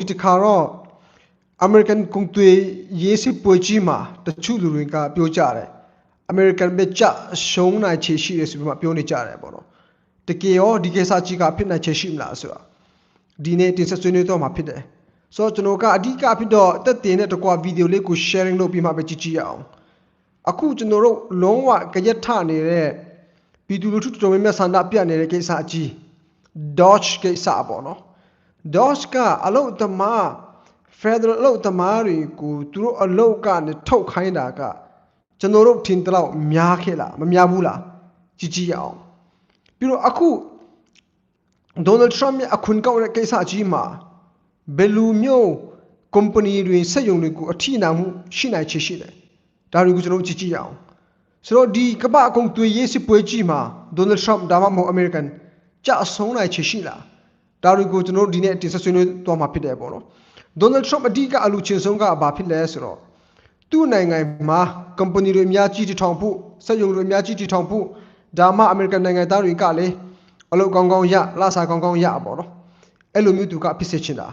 ဒီတစ်ခါတော့ American ကုန်သွယ်ရေးစစ်ပွဲကြီးမှာတချို့လူတွေကပြောကြတယ် American ပဲကြရှုံးနိုင်ချေရှိတယ်ဆိုပြီးမှပြောနေကြတယ်ပေါ့နော်တကယ်ရောဒီကိစ္စကြီးကဖြစ်နိုင်ချေရှိမလားဆိုတာဒီနေ့တင်ဆက်ဆွေးနွေးတော့မှာဖြစ်တယ်ဆိုတော့ကျွန်တော်ကအဓိကဖြစ်တော့တက်တင်တဲ့တကွာဗီဒီယိုလေးကို sharing လုပ်ပြီးမှပဲကြည့်ကြည့်ရအောင်အခုကျွန်တော်တို့လုံးဝကြက်ထနေတဲ့ပြည်သူလူထုတော်တော်များများဆန္ဒပြနေတဲ့ကိစ္စအကြီး Dodge ကိစ္စပေါ့နော် Dodge ကအလုတ်သမား Federal အလုတ်သမားတွေကိုသူတို့အလုတ်ကနေထုတ်ခိုင်းတာကကျွန်တော်တို့ထင်တယ်လို့များခဲ့လားမများဘူးလားကြည့်ကြည့်ရအောင်ပြီးတော့အခု Donald Trump ရဲ့အခွင့်ကောက်တဲ့ကိစ္စအကြီးမှာဘယ်လူမျိုး company တွေစက်ရုံတွေကိုအထိနာမှုရှိနိုင်ချေရှိတယ်ဒါတွေကိုကျွန်တော်တို့ကြည့်ကြည့်ရအောင်ဆိုတော့ဒီကမ္ဘာအကုန်သွေးရေးစစ်ပွဲကြီးမှာ Donald Trump ဒါမှမဟုတ် American ကြအဆုံးနိုင်ချေရှိလား ဒါတွေကိုကျွန်တော်တို့ဒီနေ့တင်ဆက်ဆွေးနွေးသွားမှာဖြစ်တယ်ပေါ့နော် Donald Trump အဓိကအလူချင်းဆုံးကဘာဖြစ်လဲဆိုတော့သူ့နိုင်ငံမှာ company တွေအများကြီးတည်ထောင်ဖို့စက်ရုံတွေအများကြီးတည်ထောင်ဖို့ဒါမှ American နိုင်ငံသားတွေကလည်းအလုပ်ကောင်းကောင်းရလစာကောင်းကောင်းရပေါ့နော်အဲ့လိုမျိုးသူကဖြစ်စေချင်တာ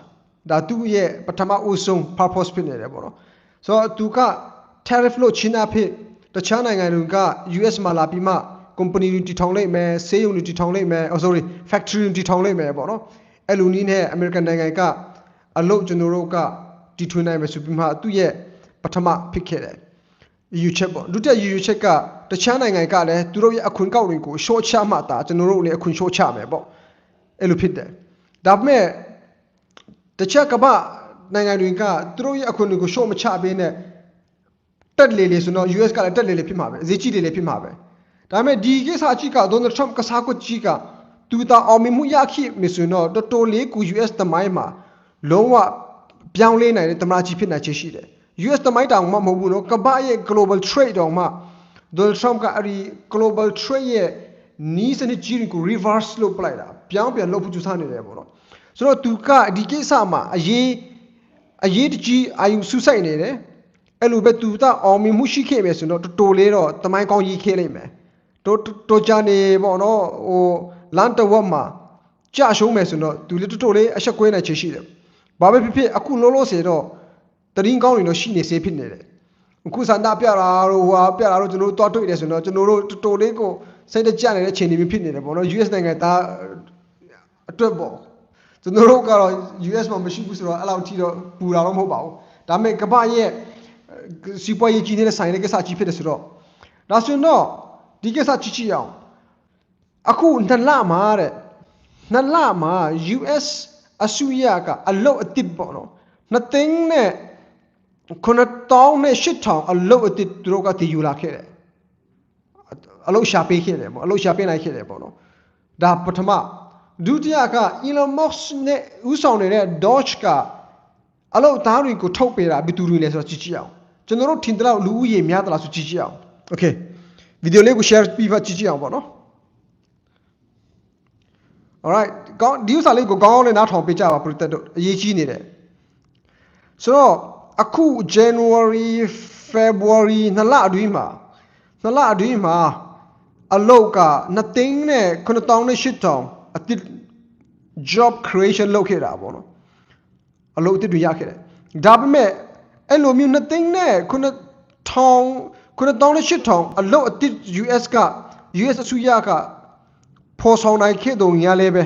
ဒါသူ့ရဲ့ပထမဦးဆုံး purpose ဖြစ်နေတယ်ပေါ့နော်ဆိုတော့သူက tariff လို့ချင်းအဖြစ်တခြားနိုင်ငံတွေက US မှာလာပြီးမှ company တွေတည်ထောင်လိုက်မယ်ဆေးရုံတွေတည်ထောင်လိုက်မယ် oh sorry factory တွေတည်ထောင်လိုက်မယ်ပေါ့နော် အဲ့လိုနည်းနဲ့ American နိုင်ငံကအလုပ်ကျွန်တော်တို့ကတည်ထွင်နိုင်မယ်ဆိုပြီးမှသူ့ရဲ့ပထမဖြစ်ခဲ့တယ် EU ချက်ပေါ့ဒုတိယ EU ချက်ကတခြားနိုင်ငံကလည်းသူတို့ရဲ့အခွင့်ကောက်တွေကို short ချမှတာကျွန်တော်တို့လည်းအခွင့် short ချမယ်ပေါ့အဲ့လိုဖြစ်တယ်ဒါပေမဲ့တခြားကမ္ဘာနိုင်ငံတွေကသူတို့ရဲ့အခွင့်တွေကို short မချဘဲနဲ့တက်လေလေဆိုတော့ US ကလည်းတက်လေလေဖြစ်မှာပဲဈေးကြီးလေလေဖြစ်မှာပဲဒါပေမဲ့ဒီကိစ္စအကြီးက Donald Trump ကစားကွက်ကြီးက သူတာအောင်မြင်မှုရခိမဆိုတော့တော်တော်လေးကူ US သမိုင်းမှာလုံးဝပြောင်းလဲနိုင်တဲ့သမ္မတကြီးဖြစ်နိုင်ချေရှိတယ် US သမိုင်းတောင်မှမဟုတ်ဘူးနော်ကမ္ဘာရဲ့ global trade တောင်မှ Donald Trump ကအဲ့ဒီ global trade ရဲ့နီးစနစ်ကြီးကို reverse လုပ်ပလိုက်တာပြောင်းပြန်လုပ်ဖို့ကြိုးစားနေတယ်ပေါ့နော်ဆိုတော့သူကဒီကိစ္စမှာအရေးအရေးတကြီးအာယူဆူဆိုင်နေတယ်အဲ့လိုပဲသူကအောင်မြင်မှုရှိခဲ့မယ်ဆိုတော့တော်တော်လေးတော့တမိုင်းကောင်းရေးခဲ့လိုက်မယ်တော်တော်ကြနေပေါ့နော်ဟို လန်တဝက်မှာကြာရှုံးမယ်ဆိုတော့သူလည်းတော်တော်လေးအဆက်ကွဲနေချေရှိတယ်ဘာပဲဖြစ်ဖြစ်အခုလုံးလုံးစေတော့တရင်ကောင်းနေတော့ရှိနေစေဖြစ်နေတယ်အခုစန္ဒပြတာတို့ဟိုဟာပြတာတို့ကျွန်တော်တို့တွားတွေ့တယ်ဆိုတော့ကျွန်တော်တို့တော်တော်လေးကိုစိတ်တကြနေတဲ့ချိန်တွေဖြစ်နေတယ်ပေါ့နော် US နိုင်ငံသားအတွက်ပေါ့ကျွန်တော်တို့ကတော့ US မှာမရှိဘူးဆိုတော့အဲ့လောက်ထိတော့ပူတာတော့မဟုတ်ပါဘူးဒါပေမဲ့ကမ္ဘာရဲ့စီးပွားရေးကြီးနေတဲ့ဆိုင်တဲ့ကိစ္စကြီးဖြစ်တယ်ဆိုတော့ဒါဆိုရင်တော့ဒီကိစ္စချစ်ချစ်အောင် အခုနှစ်လမှာတဲ့နှစ်လမှာ US အစိုးရကအလုတ်အတစ်ပေါ့နော်နှစ်သိန်းနဲ့ခုနှစ်တောင်းနဲ့ရှစ်ထောင်အလုတ်အတစ်သူတို့ကတည်ယူလာခဲ့တယ်အလုတ်ရှာပေးခဲ့တယ်ပေါ့အလုတ်ရှာပေးနိုင်ခဲ့တယ်ပေါ့နော်ဒါပထမဒုတိယက Elon Musk နဲ့ဥဆောင်နေတဲ့ Doge ကအလုတ်သားတွေကိုထုတ်ပေးတာဘယ်သူတွေလဲဆိုတော့ကြည့်ကြည့်အောင်ကျွန်တော်တို့ထင်တယ်လို့လူဦးရေများသလားဆိုကြည့်ကြည့်အောင် Okay ဗီဒီယိုလေးကို share ပြီးပါကြည့်ကြည့်အောင်ပေါ့နော် alright ကောင်းဒီဥစ္စာလေးကိုကောင်းကောင်းနဲ့နားထောင်ပေးကြပါပရိသတ်တို့အရေးကြီးနေတယ်ဆိုတော့အခု January February နှစ်လအတွင်းမှာနှစ်လအတွင်းမှာအလုတ်က2သိန်းနဲ့9000နဲ့8000အတိ job creation လုပ်ခဲ့တာပေါ့နော်အလုတ်အတိတွေရခဲ့တယ်ဒါပေမဲ့အဲ့လိုမျိုး2သိန်းနဲ့9000 9000နဲ့8000အလုတ်အတိ US က US အစိုးရက ဖော်ဆောင်နိုင်ခဲ့တုံရလဲပဲ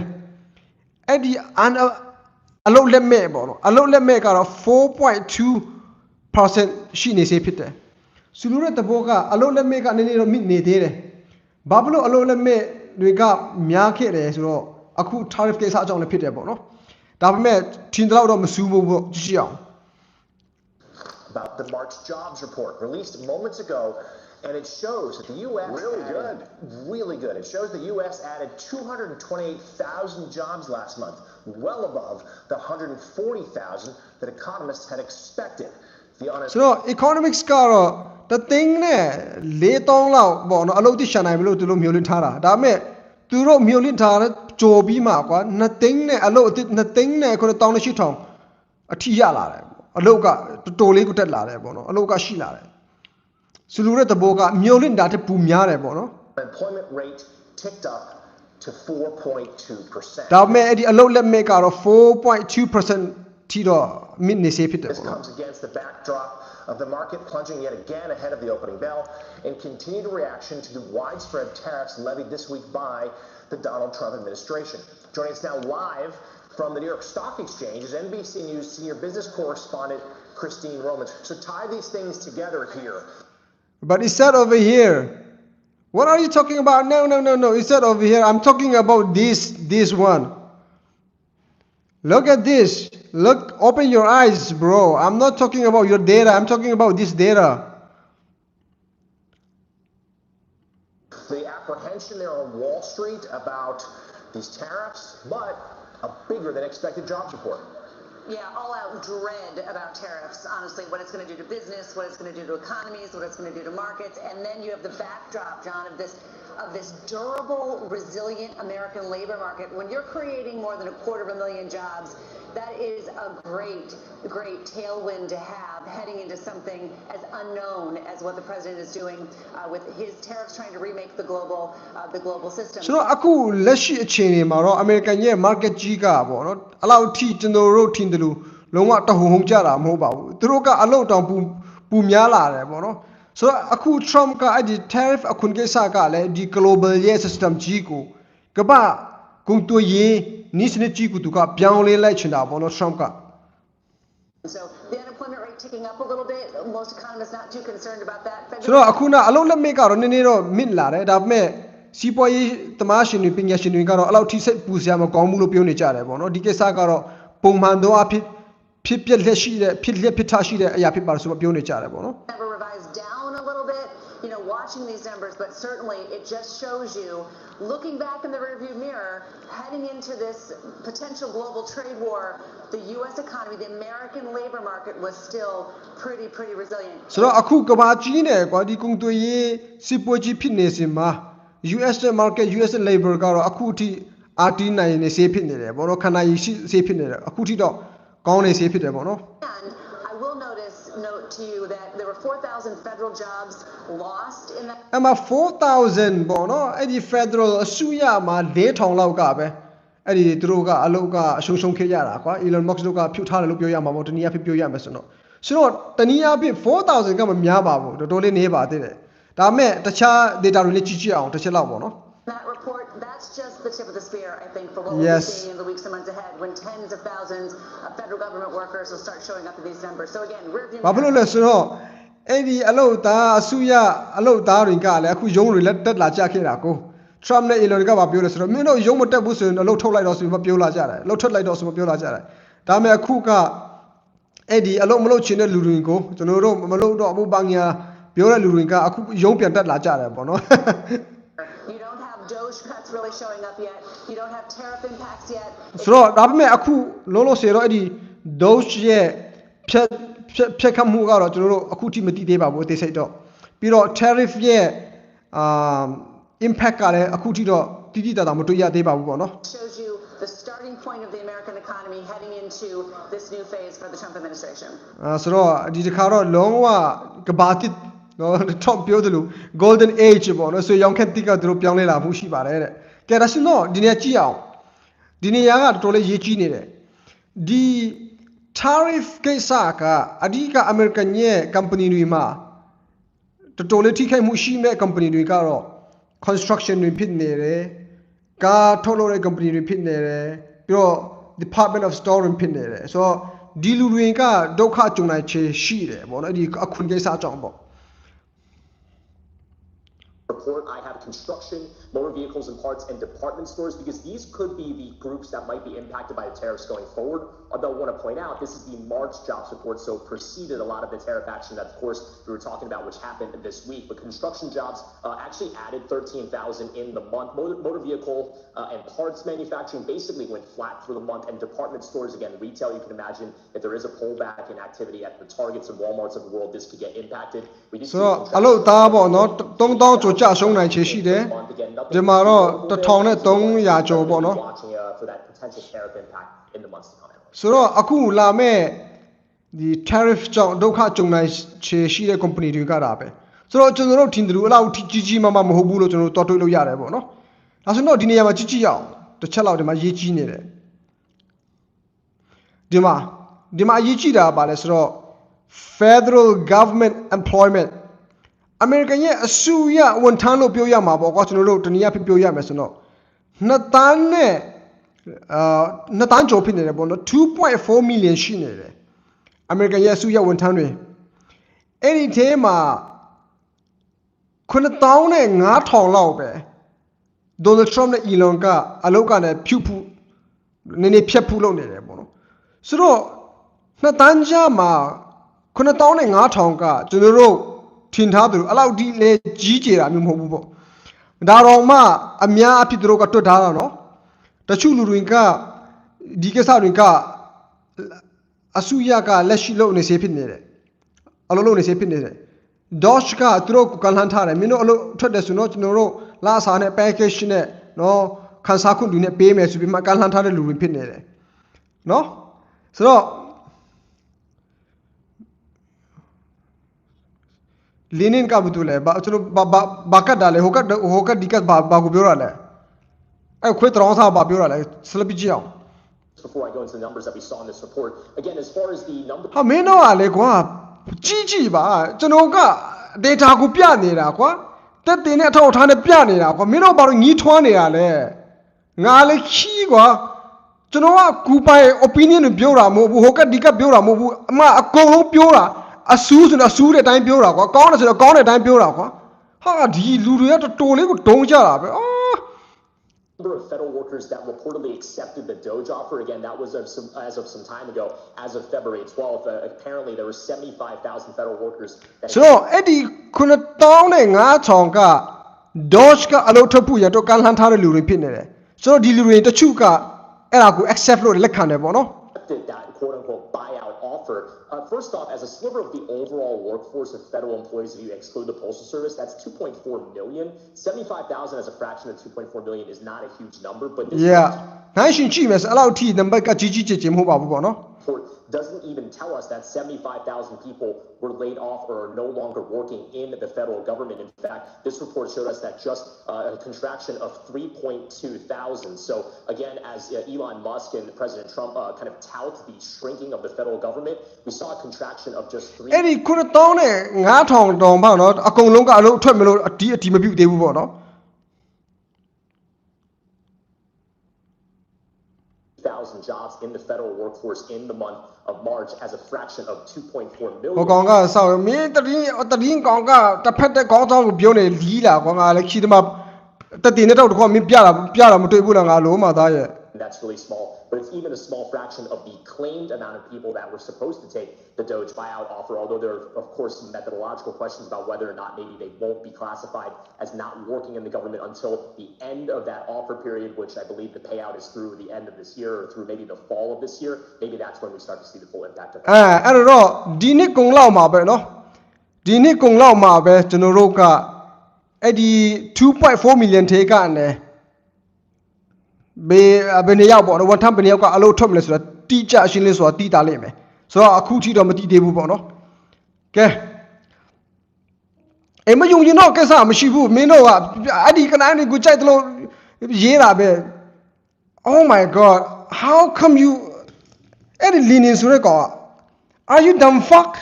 အဲ့ဒီအန်အလုတ်လက်မဲ့ပေါ့နော်အလုတ်လက်မဲ့ကတော့4.2%ရှိနေစေဖြစ်တယ်စူလူရဲ့တဘောကအလုတ်လက်မဲ့ကနည်းနည်းတော့မိနေသေးတယ်ဘာဖြစ်လို့အလုတ်လက်မဲ့တွေကများခဲ့တယ်ဆိုတော့အခု tariff ကိစ္စအကြောင်းလည်းဖြစ်တယ်ပေါ့နော်ဒါပေမဲ့ထင်တော့တော့မစူးဘူးပေါ့ကြည့်ကြည့်အောင် about the March jobs report released moments ago, and it shows that the U.S. Really added- really good. It shows the U.S. added 228,000 jobs last month, well above the 140,000 that economists had expected. The ဆိုတော့ economics ကတော့တသိန်းနဲ့၄တောင်းလောက်ပေါ့နော်အလုပ်တိရှာနိုင်မလို့သူတို့မျိုးလင့်ထားတာဒါပေမဲ့သူတို့မျိုးလင့်ထားတဲ့ကြော်ပြီးမှကွာ2သိန်းနဲ့အလုပ်အတိ2သိန်းနဲ့9000နဲ့8000အထီရလာတယ်ပေါ့အလုပ်ကတော်တော်လေးကိုတက်လာတယ်ပေါ့နော်အလုပ်ကရှိလာတယ် ဆိုလိုတဲ့သဘောကမျိုးလင့်တာတဲ့ပူများတယ်ပေါ့နော် unemployment rate ticked up to 4.2%. ဒါပေမဲ့အဲ့ဒီအလုပ်လက်မဲ့ကတော့4.2% ထိတော့မြင့်နေစေဖြစ်တယ် This ပေါ့နော် comes against the backdrop of the market plunging yet again ahead of the opening bell in continued reaction to the widespread tariffs levied this week by the Donald Trump administration. Joining us now live from the New York Stock Exchange is NBC News senior business correspondent Christine Romans. So tie these things together here. But he said over here. What are you talking about? No, no, no, no. He said over here. I'm talking about this, this one. Look at this. Look, open your eyes, bro. I'm not talking about your data. I'm talking about this data. The apprehension there on Wall Street about these tariffs, but a bigger than expected jobs report. Yeah, all out dread about tariffs, honestly, what it's going to do to business, what it's going to do to economies, what it's going to do to markets. And then you have the backdrop, John, of this of this durable, resilient American labor market. When you're creating more than a quarter of a million jobs, that is a great, great tailwind to have heading into something as unknown as what the president is doing uh, with his tariffs, trying to remake the global, uh, the global system. ဆိုတော့အခုလက်ရှိအခြေအနေမှာတော့ American ရဲ့ market ကြီးကပေါ့နော်အဲ့လောက်ထိကျွန်တော်တို့ထင်တယ်လို့လုံးဝတဟုန်ဟုန်ကြတာမဟုတ်ပါဘူးသူတို့ကအလောက်တောင်ပူပူများလာတယ်ပေါ့နော်ဆိုတော့အခု Trump ကအဲ့ဒီ tariff အခွန်ကိစ္စကလည်းဒီ global ရဲ့ system ကြီးကိုကမ္ဘာကုန်သွယ်ရေး နည်းစနစ်ကြီးကိုသူကပြောင်းလဲလိုက်ချင်တာပေါ့နော် Trump က So the unemployment rate ticking up a little bit. Most economists not too concerned about that. ဆိုတော့အခုနအလုံးလက်မစ်ကတော့နည်းနည်းတော့မြင့်လာတယ်ဒါပေမဲ့စီးပွားရေးသမားရှင်တွေပညာရှင်တွေကတော့အဲ့လောက်ထိစိတ်ပူစရာမကောင်းဘူးလို့ပြောနေကြတယ်ပေါ့နော်ဒီကိစ္စကတော့ပုံမှန်သောအဖြစ်ဖြစ်ပျက်လက်ရှိတဲ့ဖြစ်လျက်ဖြစ်ထားရှိတဲ့အရာဖြစ်ပါလို့ဆိုတော့ပြောနေကြတယ်ပေါ့နော် never revised down a little bit, you know, watching these numbers, but certainly it just shows you, looking back in the rearview mirror, heading into this potential global trade war, the U.S. economy, the American labor market was still pretty, pretty resilient. ဆိုတော့အခုကဘာကြီးနေကွာဒီကုန်သွယ်ရေးစီးပွားကြီးဖြစ်နေစင်မှာ US market US labor ကတော့အခုထိ RT နိုင်နေစေးဖြစ်နေတယ်ပေါ့နော်ခန္ဓာရည်ရှိစေးဖြစ်နေတယ်အခုထိတော့ကောင်းနေစေးဖြစ်တယ်ပေါ့နော် And I will notice, note to you that there were 4,000 federal jobs lost in that အမ4000ပေါ့နော်အဲ့ဒီ Federal အစုရမှာ4000လောက်ကပဲအဲ့ဒီသူတို့ကအလုပ်ကအရှုံးရှုံးခဲ့ကြတာကွာ Elon Musk တို့ကဖြုတ်ထားတယ်လို့ပြောရမှာပေါ့တနည်းအားဖြင့်ပြောရမယ်ဆိုတော့ဆိုတော့တနည်းအားဖြင့်4000ကမများပါဘူးတော်တော်လေးနေပါသေးတယ်ဒါပေမဲ့တခြား data တွေလည်းကြည့်ကြည့်အောင်တစ်ချက်လောက်ပေါ့နော် That report, that's just the tip of the spear, I think, for what Yes. we'll be seeing in the weeks and months ahead when tens of thousands of federal government workers will start showing up in these numbers. So again, rearview ဘာဖြစ်လို့လဲဆိုတော့အဲ့ဒီအလုပ်သားအစုရအလုပ်သားတွေကလည်းအခုရုံးတွေလက်တက်လာကြခဲ့တာကို Trump နဲ့ Elon ကဘာပြောလဲဆိုတော့မင်းတို့ရုံးမတက်ဘူးဆိုရင်အလုပ်ထုတ်လိုက်တော့ဆိုပြီးပြောလာကြတယ်အလုပ်ထွက်လိုက်တော့ဆိုပြီးပြောလာကြတယ်ဒါပေမဲ့အခုကအဲ့ဒီအလုပ်မလုပ်ချင်တဲ့လူတွေကိုကျွန်တော်တို့မလုပ်တော့ဘူးပန်းညာပြောတဲ့လူတွေကအခုရုံးပြန်တက်လာကြတယ်ပေါ့နော် You don't have Doge cuts really showing up yet. You don't have tariff impacts yet. ဆိုတော့ဒါပေမဲ့အခုလုံးလုံးစေတော့အဲ့ဒီ Doge ရဲ့ဖြတ်ဖြတ်ဖြတ်ခတ်မှုကတော့ကျွန်တော်တို့အခုထိမသိသေးပါဘူးအသေးစိတ်တော့ပြီးတော့ tariff ရဲ့အာ impact ကလည်းအခုထိတော့တိတိတတ်တာမတွေ့ရသေးပါဘူးပေါ့နော် shows you the starting point of the American economy heading into this new phase for the Trump administration. အာဆိုတော့ဒီတစ်ခါတော့လုံးဝကဘာတစ် နော် top ပြောသလို golden age ပေါ့နော်ဆိုရောင်ခက်တိကသူတို့ပြောင်းလဲလာမှုရှိပါတယ်တဲ့ကဲဒါဆိုတော့ဒီနေရာကြည့်အောင်ဒီနေရာကတော်တော်လေးရေးကြီးနေတယ်ဒီ tariff ကိစ္စကအဓိက American ရဲ့ company တွေမှာတော်တော်လေးထိခိုက်မှုရှိမဲ့ company တွေကတော့ construction တွေဖြစ်နေတယ်ကားထုတ်လုပ်တဲ့ company တွေဖြစ်နေတယ်ပြီးတော့ department of store တွေဖြစ်နေတယ်ဆိုတော့ဒီလူတွေကဒုက္ခကြုံနိုင်ခြေရှိတယ်ပေါ့နော်ဒီအခွင့်ကိစ္စအကြောင်းပေါ့ report I have construction, motor vehicles and parts, and department stores because these could be the groups that might be impacted by the tariffs going forward. Although I want to point out, this is the March jobs report, so preceded a lot of the tariff action that, of course, we were talking about, which happened this week. But construction jobs uh, actually added 13,000 in the month. Motor, motor vehicle uh, and parts manufacturing basically went flat through the month, and department stores, again, retail, you can imagine if there is a pullback in activity at the Targets and Walmarts of the world, this could get impacted. We so, alo ကျော်ကြဆုံးနိုင်ခြေရှိတယ်ဒီမှာတော့1000နဲ့300ကျော်ပေါ့နော် watching uh, for that potential tariff impact in the months to come. ဆိုတော့အခုလာမဲ့ဒီ tariff ကြောင့်ဒုက္ခကြုံနိုင်ခြေရှိတဲ့ company တွေကတာပဲဆိုတော့ကျွန်တော်တို့ထင်တယ်လို့အဲ့လောက်ထိကြီးကြီးမားမားမဟုတ်ဘူးလို့ကျွန်တော်တို့တော်တွေးလို့ရတယ်ပေါ့နော်ဒါဆိုတော့ဒီနေရာမှာကြည့်ကြည့်အောင်တစ်ချက်လောက်ဒီမှာရေးကြီးနေတယ်ဒီမှာဒီမှာအရေးကြီးတာကဘာလဲဆိုတော့ Federal Government Employment အမေရိကန်ရဲ့အစိုးရဝန်ထမ်းလို့ပြောရမှာပေါ့ကွာကျွန်တော်တို့တနည်းအားဖြင့်ပြောရမယ်ဆိုတော့နှစ်တန်းနဲ့အာနှစ်တန်းကျော်ဖြစ်နေတယ်ပေါ့နော်2.4 million ရှိနေတယ်အမေရိကန်ရဲ့အစိုးရဝန်ထမ်းတွေအဲ့ဒီထဲမှာ9000နဲ့9000လောက်ပဲဒေါ်နယ်ထရမ့်နဲ့အီလွန်ကအလုတ်ကလည်းဖြူဖူနည်းနည်းဖြတ်ဖူးလုပ်နေတယ်ပေါ့နော်ဆိုတော့နှစ်တန်းကြားမှာ9000နဲ့9000ကကျွန်တော်တို့ ထင်ထားသလိုအဲ့လောက်ဒီလေကြီးကျယ်တာမျိုးမဟုတ်ဘူးပေါ့ဒါတော့မှအများအဖြစ်သူတို့ကတွတ်ထားတာနော်တချို့လူတွေကဒီကိစ္စတွေကအစုရကလက်ရှိလုပ်နေစေဖြစ်နေတယ်အလုပ်လုပ်နေစေဖြစ်နေတယ် Doge ကသူတို့ကိုကန်လှန်ထားတယ်မင်းတို့အလုပ်ထွက်တယ်ဆိုတော့ကျွန်တော်တို့လာစားနဲ့ package နဲ့နော်ခန်းစားခွင့်တွေနဲ့ပေးမယ်ဆိုပြီးမှကန်လှန်ထားတဲ့လူတွေဖြစ်နေတယ်နော်ဆိုတော့ လင်းနင်ကဘာတူလဲဘာကျွန်တော်ဘာဘာဘာကတ်တာလဲဟိုကတ်ဟိုကတ်ဒီကတ်ဘာဘာကိုပြောရလဲအဲ့ခွေးတောင်းစားဘာပြောရလဲစလပကြည့်အောင် Before I go into the numbers that we saw in this report, again, as far as the number ဟာမင်းတို့ကလေကွာကြီးကြီးပါကျွန်တော်က data ကိုပြနေတာကွာတက်တင်နဲ့အထောက်အထားနဲ့ပြနေတာကွာမင်းတို့ဘာလို့ညီးထွားနေတာလဲငါလေခီးကွာကျွန်တော်ကကူပိုင် opinion ကိုပြောတာမဟုတ်ဘူးဟိုကဒီကပြောတာမဟုတ်ဘူးအမအကုန်လုံးပြောတာ အဆူးဆိုတော့အဆူးတဲ့အတိုင်းပြောတာကွာကောင်းတယ်ဆိုတော့ကောင်းတဲ့အတိုင်းပြောတာကွာဟာဒီလူတွေကတော်တော်လေးကိုဒုံကြတာပဲအော် number of federal workers that reportedly accepted the Doge offer, again, that was of some, as of some time ago, as of February 12th, uh, apparently there were 75,000 federal workers that ဆိုတော့အဲ့ဒီ9000နဲ့9000က Doge ကအလုပ်ထုတ်ဖို့ရတော့ကန်လှန်ထားတဲ့လူတွေဖြစ်နေတယ်ဆိုတော့ဒီလူတွေတချို့ကအဲ့ဒါကို accept လုပ်လက်ခံတယ်ပေါ့နော် accepted that quote unquote buyout offer. Uh, first off, as a sliver of the overall workforce of federal employees, if you exclude the Postal Service, that's 2.4 million. 75,000 as a fraction of 2.4 million is not a huge number, but this yeah နိုင်ရှင်ကြည့်မယ်ဆိုအဲ့လောက်ထိနံပါတ်ကကြီးကြီးကျယ်ကျယ်မဟုတ်ပါဘူးပေါ့နော် report doesn't even tell us that 75,000 people were laid off or are no longer working in the federal government. In fact, this report showed us that just uh, a contraction of 3.2 thousand. So again, as uh, Elon Musk and President Trump uh, kind of tout the shrinking of the federal government, we saw a contraction of just 3. အဲ့ဒီ9000နဲ့9000တောင်ပေါ့နော်အကုန်လုံးကအလုပ်အထွက်မလို့အတီးအတီးမပြုတ်သေးဘူးပေါ့နော် Thousand jobs in the federal workforce in the month of March as a fraction of 2.4 million. ဟိုကောင်ကစောက်မင်းတတင်းတတင်းကောင်ကတစ်ဖက်တဲ့ကောင်းဆောင်ကိုပြောနေလီးလာကွာငါလည်းခီးသမားတတင်နဲ့တော့တခွမင်းပြတာပြတာမတွေ့ဘူးလားငါလုံးမသားရဲ့ That's really small, but it's even a small fraction of the claimed amount of people that were supposed to take the Doge buyout offer. Although there are, of course, some methodological questions about whether or not maybe they won't be classified as not working in the government until the end of that offer period, which I believe the payout is through the end of this year or through maybe the fall of this year. Maybe that's when we start to see the full impact of that. အဲအဲ့တော့ဒီနှစ်ကုံလောက်မှာပဲเนาะဒီနှစ်ကုံလောက်မှာပဲကျွန်တော်တို့ကအဲ့ဒီ2.4 million ထေကနေ ဘေးဘယ်နှစ်ယောက်ပေါ့နော်ဝန်ထမ်းဘယ်နှစ်ယောက်ကအလုပ်ထွက်မလဲဆိုတာတိကျရှင်းလင်းဆိုတာတိတာလိမ့်မယ်ဆိုတော့အခုထိတော့မတိသေးဘူးပေါ့နော်ကဲအိမ်မယုံရင်တော့ကိစ္စမရှိဘူးမင်းတို့ကအဲ့ဒီကနန်းတွေကိုကြိုက်တယ်လို့ရေးတာပဲ Oh my god how come you အဲ့ဒီ Lenin ဆိုတဲ့ကောင်က Are you dumb fuck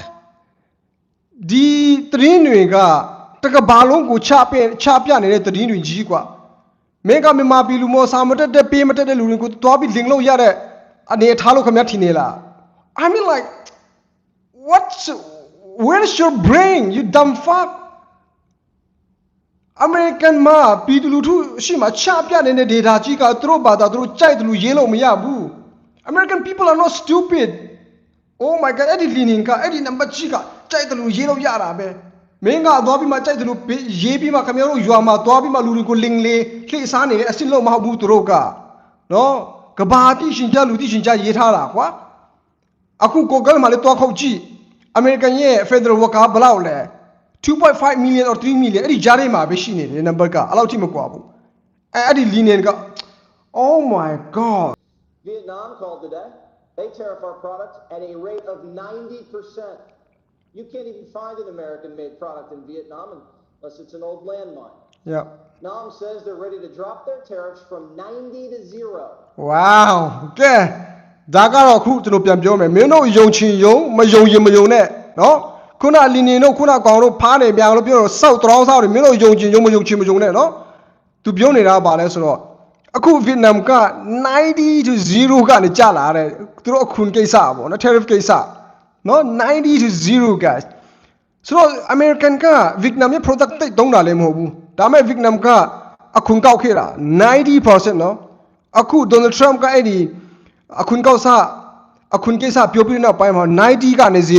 ဒီသတင်းတွေကတကဘာလုံးကိုချပြချပြနေတဲ့သတင်းတွေကြီးกว่า မင်းကမြန်မာပြည်လူမောစာမတက်တဲ့ပေးမတက်တဲ့လူတွေကိုသွားပြီးလင်လို့ရတဲ့အနေအထားလို့ခင်ဗျားထင်နေလား I mean like what's where's your brain you dumb fuck American မှာပြည်သူလူထုရှိမှချပြနေတဲ့ data ကြီးကသူတို့ဘာသာသူတို့ကြိုက်တယ်လို့ရေးလို့မရဘူး American people are not stupid Oh my god အဲ့ဒီ Lenin ကအဲ့ဒီ number ကြီးကကြိုက်တယ်လို့ရေးလို့ရတာပဲ မင်းကသွားပြီးမှကြိုက်တယ်လို့ပေးရေးပြီးမှခင်ဗျားတို့ရွာမှာသွားပြီးမှလူတွေကိုလင်လေလှိစားနေတဲ့အစ်စ်လို့မဟုတ်ဘူးသူတို့ကနော်ကဘာတိရှင်ကြလူတိရှင်ကြရေးထားတာကွာအခု Google မှာလည်းတွားခုတ်ကြည့် American ရဲ့ Federal Worker ဘယ်လောက်လဲ2.5 million or 3 million အဲ့ဒီကြားထဲမှာပဲရှိနေတယ် number ကအဲ့လောက်ထိမကွာဘူးအဲ့အဲ့ဒီ Lenin က Oh my god Vietnam called today. They tariff our products at a rate of 90%. You can't even find an American made product in Vietnam unless it's an old landmine. yeah Nam says they're ready to drop their tariffs from 90 to zero. wow ကဲဒါကတော့အခုကျွန်တော်ပြန်ပြောမယ်မင်းတို့ယုံချင်ယုံမယုံရင်မယုံနဲ့နော်ခုနလီနေတို့ခုနကောင်တို့ဖားနေပြန်လို့ပြောတော့စောက်တောင်းစားတွေမင်းတို့ယုံချင်ယုံမယုံချင်မယုံနဲ့နော်သူပြောနေတာကဘာလဲဆိုတော့အခုဗီယက်နမ်က90 to 0ကနေကြာလာတဲ့သူတို့အခွန်ကိစ္စပေါ့နော် tariff ကိစ္စ နော်90 to 0 guys ဆိုတော့ American က Vietnam ရဲ့ product တိတ်တုံးတာလည်းမဟုတ်ဘူးဒါပေမဲ့ Vietnam ကအခွန်ကောက်ခဲ့တာ90%နော်အခု Donald Trump ကအဲ့ဒီအခွန်ကောက်စားအခွန်ကိစ္စပြောပြီးတဲ့နောက်ပိုင်းမှာ90ကနေ0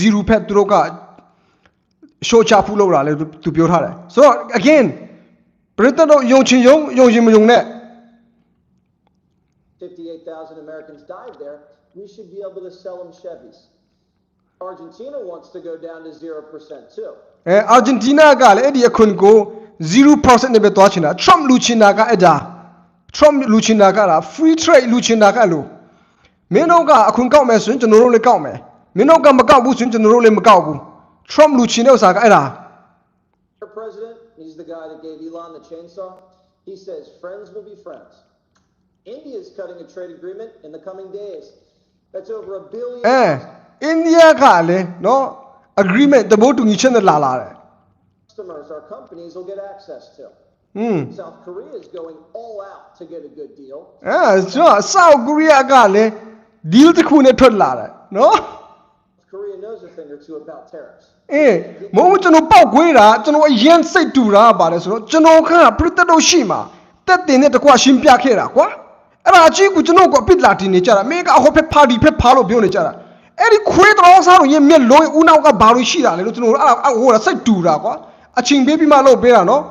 0ဖက်သူတို့က show ချဖူးလောက်လာလဲသူသူပြောထားတယ်ဆိုတော့ again ပရိသတ်တို့ယုံချင်ယုံယုံချင်မယုံနဲ့58,000 Americans died there. We should be able to sell them Chevys. အဲအာဂျင်တီးနားကလည်းအဲ့ဒီအခွန်ကို0%နဲ့ပဲတွားချင်တာ Trump လူချင်တာကအဲ့ဒါ Trump လူချင်တာကလား free trade လူချင်တာကလို့မင်းတို့ကအခွန်ကောက်မယ်ဆိုရင်ကျွန်တော်တို့လည်းကောက်မယ်မင်းတို့ကမကောက်ဘူးဆိုရင်ကျွန်တော်တို့လည်းမကောက်ဘူး Trump လူချင်တဲ့ဥစ္စာကအဲ့ဒါ Our president, he's the guy that gave Elon the chainsaw. He says friends will be friends. India is cutting a trade agreement in the coming days. That's over a billion. အဲအိန္ဒိယကလည်းနော် agreement တဘိုးတူညီချက်နဲ့လာလာတယ် customers our companies will get access to. อืม South Korea is going all out to get a good deal. အဲဆိုတော့ South Korea ကလည်း deal တစ်ခုနဲ့ထွက်လာတယ်နော် Korea knows a thing or two about tariffs. အေးမဟုတ်ဘူးကျွန်တော်ပောက်ကွေးတာကျွန်တော်အရင်စိတ်တူတာပါတယ်ဆိုတော့ကျွန်တော်ခန့်ပြတ်တော့ရှိမှာတက်တင်နဲ့တကွာရှင်းပြခဲ့တာကွာအဲ့ဒါအကြီးကကျွန်တော်ကအပစ်လာတင်နေကြတာမင်းကအဟောဖက်ပါတီဖက်ဖားလို့ပြောနေကြတာ အဲ့ဒီခွေးတော်စားလို့ရင်မျက်လုံးဦးနောက်ကဘာလို့ရှိတာလဲလို့ကျွန်တော်အဲ့ဒါဟိုစိတ်တူတာကွာအချင်းပေးပြီးမှလုပ်ပေးတာနော်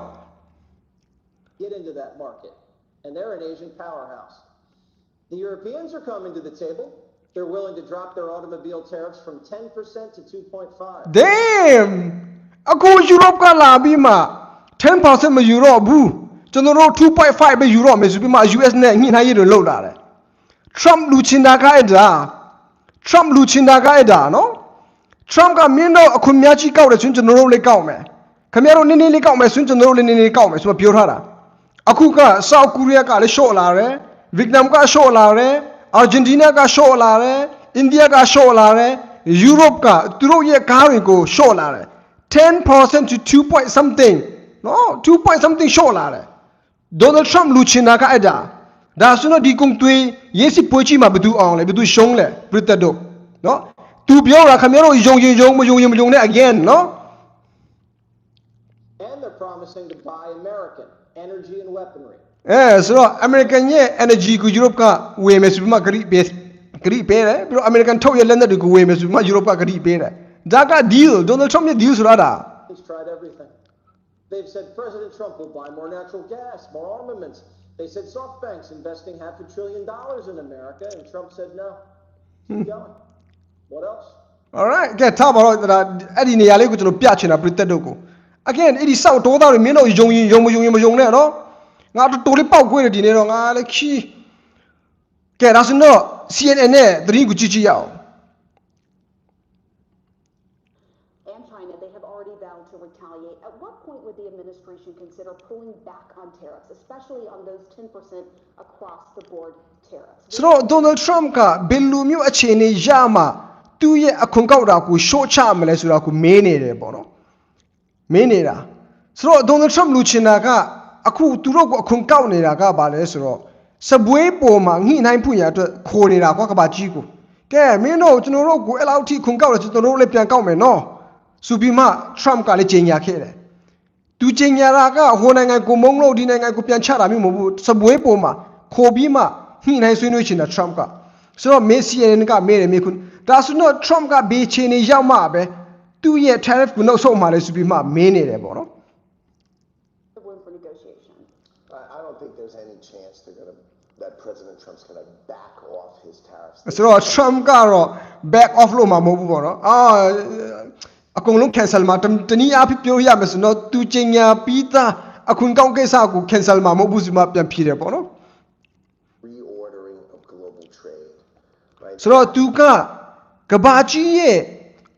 Get into that market. And they're an Asian powerhouse. The Europeans are coming to the table. They're willing to drop their automobile tariffs from 10% to 2.5. damn အခုယူရိုပကလာပြီးမှ10%မယူတော့ဘူးကျွန်တော်တို့2.5ပဲယူတော့မယ်ဆိုပြီးမှ US နဲ့ညှိနှိုင်းရေးတွေလုပ်လာတယ် Trump လူချင်တာကအဲ့ဒါ Trump လူချင်တာကအဲ့ဒါနော် Trump ကမင်းတို့အခွင့်အများကြီးကောက်တယ်ဆိုရင်ကျွန်တော်တို့လည်းကောက်မယ်ခင်ဗျားတို့နည်းနည်းလေးကောက်မယ်ဆိုရင်ကျွန်တော်တို့လည်းနည်းနည်းလေးကောက်မယ်ဆိုတော့ပြောထားတာအခုက South Korea ကလည်း short လာတယ် Vietnam က short လာတယ် Argentina က short လာတယ် India က short လာတယ် Europe ကသူတို့ရဲ့ကားတွေကို short လာတယ်10% to 2 point something နော်2 point something short လာတယ် Donald Trump လူချင်တာကအဲ့ဒါ ဒါဆိုတော့ဒီကုံသွေးရေးစစ်ပွဲကြီးမှာဘယ်သူအောင်လဲဘယ်သူရှုံးလဲပြတ်တော့နော်သူပြောတာခင်ဗျားတို့ယုံရင်ယုံမယုံရင်မယုံနဲ့ again နော် And they're promising to buy American energy and weaponry. အဲဆိုတော့ American ရဲ့ energy ကို Europe ကဝယ်မယ်ဆိုပြီးမှဂရိပေးဂရိပေးတယ်ပြီးတော့ American ထုတ်ရဲ့လက်နက်တွေကိုဝယ်မယ်ဆိုပြီးမှ Europe ကဂရိပေးတယ်ဒါက deal Donald Trump ရဲ့ deal ဆိုတာဒါ He's tried everything. They've said President Trump will buy more natural gas, more armaments. They said SoftBank's investing half a trillion dollars in America, and Trump said no. Keep going. What else? alright ကဲထားပါတော့ဒါအဲ့ဒီနေရာလေးကိုကျွန်တော်ပြချင်တာပြတ်တော့ကို again အဲ့ဒီစောက်တိုးသားတွေမင်းတို့ယုံရင်ယုံမယုံရင်မယုံနဲ့နော်ငါတို့တိုးလေးပောက်ခွေးတယ်ဒီနေ့တော့ငါလည်းခီးကဲဒါဆိုတော့ CNN နဲ့သတင်းကိုကြည့်ကြည့်ရအောင် and China, they have already vowed to retaliate. At what point would the administration consider pulling back on tariffs, especially on those 10% across the board tariffs? ဆိုတော့ Donald Trump ကဘယ်လိုမျိုးအခြေအနေရမှသူ့ရဲ့အခွန်ကောက်တာကို short ချမလဲဆိုတာကိုမေးနေတယ်ပေါ့နော်မင်းနေတာဆိုတော့ Donald Trump လူချင်တာကအခုသူတို့ကိုအခွန်ကောက်နေတာကဘာလဲဆိုတော့စပွဲပေါ်မှာငှိနှိုင်းဖွင့်ရအတွက်ခိုးနေတာကွာကဘာကြီးကိုကဲမင်းတို့ကျွန်တော်တို့ကိုအဲ့လောက်ထိခွန်ကောက်တယ်ကျွန်တော်တို့လည်းပြန်ကောက်မယ်နော်ဆိုပြီးမှ Trump ကလည်းကြေညာခဲ့တယ် သူကြေညာတာကဟိုနိုင်ငံကိုမုံလို့ဒီနိုင်ငံကိုပြန်ချတာမျိုးမဟုတ်ဘူးစပွဲပေါ်မှာခိုးပြီးမှညှိနှိုင်းဆွေးနွေးချင်တာ Trump ကဆိုတော့ Messi ရကမေးတယ်မေးခွန်းဒါဆိုတော့ Trump ကဘေးချေနေရောက်မှပဲသူ့ရဲ့ tariff ကိုနှုတ်ဆက်မှလဲဆိုပြီးမှမင်းနေတယ်ပေါ့နော် The room for negotiation. I, I don't think there's any chance they're gonna, that President Trump's gonna back off his tariffs. ဆိုတော့ Trump ကတော့ back off လို့မှာမဟုတ်ဘူးပေါ့နော်အာအ ကုန်လုံး cancel မှာတတနည်းအားဖြင့်ပြောရမယ်ဆိုတော့သူကျင်ညာပြီးသားအခွင့်ကောင်းကိစ္စကို cancel မှာမဟုတ်ဘူးဆိုမှပြန်ဖြေတယ်ပေါ့နော် Reordering of global trade, right? ဆိုတော့သူကကဘာကြီးရဲ့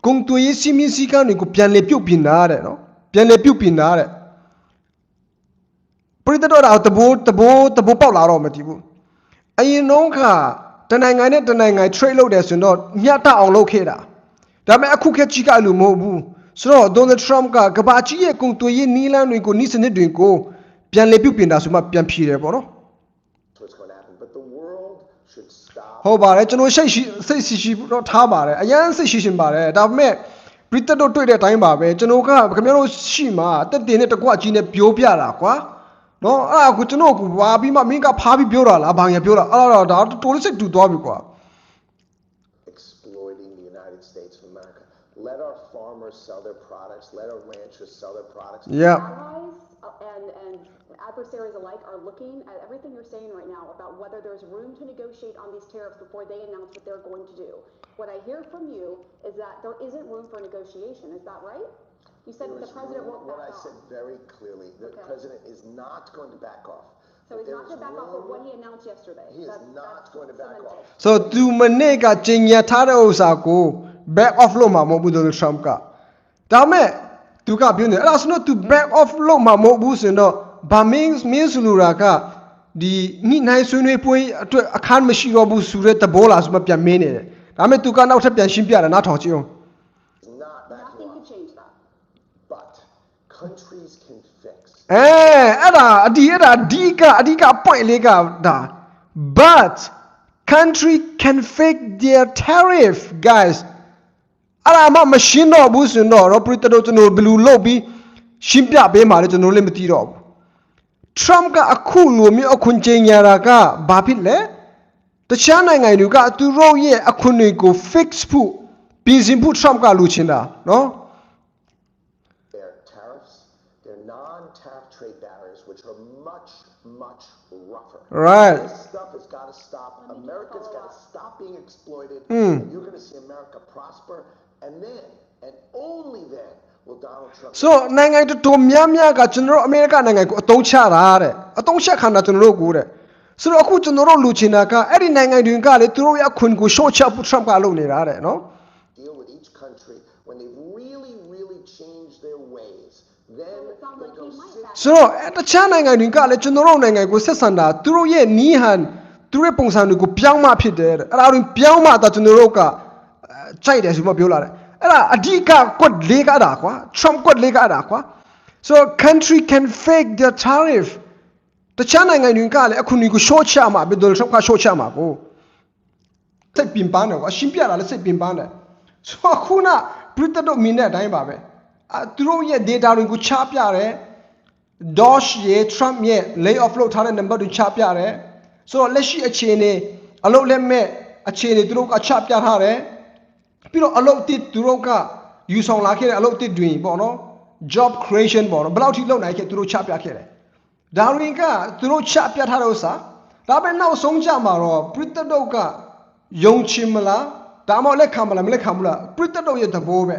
ဂုံသွေးရေးစီမင်းစည်းကမ်းတွေကိုပြန်လေပြုတ်ပြင်တာတဲ့နော်ပြန်လေပြုတ်ပြင်တာတဲ့ပရိသတ်တော်တာတဘိုးတဘိုးတဘိုးပေါက်လာတော့မတည်ဘူးအရင်တော့ကတနိုင်ငံနဲ့တနိုင်ငံ trade လုပ်တယ်ဆိုရင်တော့မျှတအောင်လုပ်ခဲ့တာ ဒါပေမဲ့အခုခေတ်ကြီးကအဲ့လိုမဟုတ်ဘူးဆိုတော့ Donald Trump ကကမ္ဘာကြီးရဲ့ကုန်သွယ်ရေးနီးလန်းတွေကိုနီးစနစ်တွေကိုပြန်လေပြုတ်ပြင်တာဆိုမှပြန်ဖြေတယ်ပေါ့နော် That's what's going to happen. But the world should stop. ဟုတ်ပါတယ်ကျွန်တော်စိတ်ရှိစိတ်ရှိရှိတော့ထားပါတယ်အရန်စိတ်ရှိရှင်ပါတယ်ဒါပေမဲ့ပရိသတ်တို့တွေ့တဲ့အတိုင်းပါပဲကျွန်တော်ကခင်ဗျားတို့ရှိမှာအသက်တင်နဲ့တကွကြီးနဲ့ပြောပြတာကွာနော်အဲ့ဒါကိုကျွန်တော်ကဘာပြီးမှမင်းကဖားပြီးပြောတာလားဘာညာပြောတာအဲ့ဒါတော့ဒါတော်တော်စိတ်တူသွားပြီကွာ Let our farmers sell their products. Let our ranchers sell their products. yeah Allies uh, and, and adversaries alike are looking at everything you're saying right now about whether there's room to negotiate on these tariffs before they announce what they're going to do. What I hear from you is that there isn't room for negotiation. Is that right? You said that the president won't What I off. said very clearly, the Okay. president is not going to back off. So he's There not is going to back off of room- what he announced yesterday. He is That's- not that's going to back cemented. off. ဆိုတော့သူမနေ့ကကျင်ညာထားတဲ့ဥစ္စာကို back off လုပ်မှာမဟုတ်ဘူး Donald Trump ကဒါပေမဲ့သူကပြောနေတယ်အဲ့ဒါဆိုတော့သူ back off လုပ်မှာမဟုတ်ဘူးဆိုရင်တော့ဘာမင်းမင်းဆိုလိုတာကဒီညှိနှိုင်းဆွေးနွေးပွဲအတွက်အခန်းမရှိတော့ဘူးဆိုတဲ့သဘောလားဆိုမှပြန်မင်းနေတယ်ဒါပေမဲ့သူကနောက်ထပ်ပြန်ရှင်းပြတယ်နားထောင်ကြည့်အောင် He's not backing Nothing could off. change that. But countries can fix. အဲအဲ့ဒါအဒီအဲ့ဒါအဓိကအဓိက point လေးကဒါ but country can fake their tariff guys အဲ့ဒါမှမရှင်းတော့ဘူးဆိုရင်တော့တော့ပရိသတ်တို့ကျွန်တော်ဘယ်လိုလုပ်ပြီးရှင်းပြပေးမှာလဲကျွန်တော်လည်းမသိတော့ဘူး Trump ကအခုလိုမျိုးအခွင့်အရေးညာတာကဘာဖြစ်လဲတခြားနိုင်ငံတွေကသူတို့ရဲ့အခွင့်အရေးကို fix ဖို့ပြင်ဆင်ဖို့ Trump ကလိုချင်တာနော် Their tariffs, their non-tariff trade barriers, which are much, much rougher. right This stuff has got to stop. America's got to stop being exploited. Hmm. And you're going to see America prosper. And then, and only then, will Donald Trump. so နိုင်ငံတော်တော်များများကကျွန်တော်တို့အမေရိကနိုင်ငံကိုအတုံးချတာတဲ့အတုံးချခံတာကျွန်တော်တို့ကိုတဲ့ဆိုတော့အခုကျွန်တော်တို့လူချင်တာကအဲ့ဒီနိုင်ငံတွေကလေသူတို့ရဲ့အခွင့်ကို short ချဖို့ Trump ကလုပ်နေတာတဲ့နော် deal with each country when they really, really change their ways. Then Well, it sounds they like go he might sit back ဆိုတော့အဲ့တခြားနိုင်ငံတွေကလည်းကျွန်တော်တို့နိုင်ငံကိုဆက်ဆံတာသူတို့ရဲ့နီးဟန်သူတို့ရဲ့ပုံစံတွေကိုပြောင်းမှဖြစ်တယ်တဲ့အဲ့ဒါတွေပြောင်းမှသာကျွန်တော်တို့ကအဲကြိုက်တယ်ဆိုမှပြောလာတယ်အဲ့ဒါအဓိကကွက်လေးကတာကွာ Trump ကွက်လေးကတာကွာ so country can fake their tariff တခြားနိုင်ငံတွေကလည်းအခုနီကို short ချမှာဘယ်လို Trump က short ချမှာကိုစိတ်ပင်ပန်းတယ်ကွာရှင်းပြတာလည်းစိတ်ပင်ပန်းတယ်ဆိုတော့ခုနပရိသတ်တို့မြင်တဲ့အတိုင်းပါပဲအဲသူတို့ရဲ့ data တွေကိုချပြတယ် Doge ရဲ့ Trump ရဲ့ lay off လုပ်ထားတဲ့ number တွေချပြတယ်ဆိုတော့လက်ရှိအခြေအနေအလုပ်လက်မဲ့အခြေအနေသူတို့ကချပြထားတယ်ပြီးတော့အလုပ်အသစ်သူတို့ကယူဆောင်လာခဲ့တဲ့အလုပ်အသစ်တွေပေါ့နော် job creation ပေါ့နော်ဘယ်လောက်ထိလုပ်နိုင်ခဲ့သူတို့ချပြခဲ့တယ်ဒါတွေကသူတို့ချပြထားတဲ့ဥစ္စာဒါပေမဲ့နောက်ဆုံးကြမှာတော့ပရိသတ်တို့ကယုံချင်မလားဒါမှမဟုတ်လက်ခံမလားမလက်ခံဘူးလားပရိသတ်တို့ရဲ့သဘောပဲ